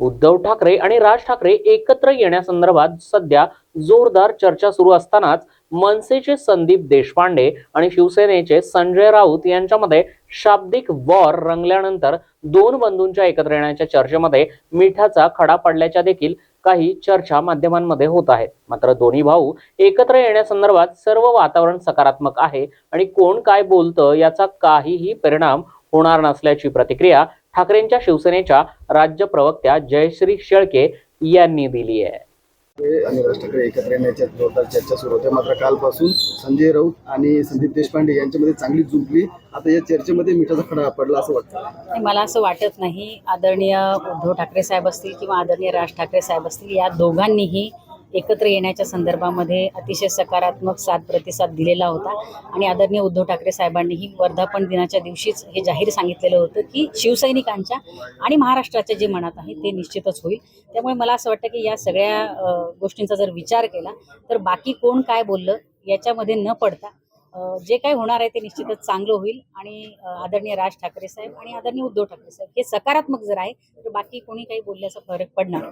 उद्धव ठाकरे आणि राज ठाकरे एकत्र येण्यासंदर्भात सध्या जोरदार चर्चा सुरू असतानाच मनसेचे संदीप देशपांडे आणि शिवसेनेचे संजय राऊत यांच्यामध्ये शाब्दिक वॉर रंगल्यानंतर दोन बंधूंच्या एकत्र येण्याच्या चर्चेमध्ये मिठाचा खडा पडल्याच्या देखील काही चर्चा माध्यमांमध्ये होत आहेत. मात्र दोन्ही भाऊ एकत्र येण्यासंदर्भात सर्व वातावरण सकारात्मक आहे आणि कोण काय बोलतं याचा काहीही परिणाम होणार नसल्याची प्रतिक्रिया ठाकरेंच्या शिवसेनेच्या राज्य प्रवक्त्या जयश्री शेळके यांनी दिली आहे. आणि राज ठाकरे एकत्र येण्याच्या जोरदार चर्चा सुरू होत्या. मात्र कालपासून संजय राऊत आणि संदीप देशपांडे यांच्यामध्ये चांगली जुंपली. आता या चर्चेमध्ये मिठाचा खडा पडला असं वाटतं. नाही, मला असं वाटत नाही. आदरणीय उद्धव ठाकरे साहेब असतील किंवा आदरणीय राज ठाकरे साहेब असतील या दोघांनीही एकत्र येण्याच्या संदर्भामध्ये अतिशय सकारात्मक साथ प्रतिसाद दिलेला होता. आणि आदरणीय उद्धव ठाकरे साहेबांनीही वर्धापन दिनाच्या दिवशीच हे जाहीर सांगितलेलं होतं की शिवसैनिकांच्या आणि महाराष्ट्राच्या जे मनात आहे ते निश्चितच होईल. त्यामुळे मला असं वाटतं की या सगळ्या गोष्टींचा जर विचार केला तर बाकी कोण काय बोललं याच्यामध्ये न पडता जे काय होणार आहे ते निश्चितच चांगलं होईल. आणि आदरणीय राज ठाकरे साहेब आणि आदरणीय उद्धव ठाकरे साहेब हे सकारात्मक जर आहे तर बाकी कोणी काही बोलल्याचा फरक पडणार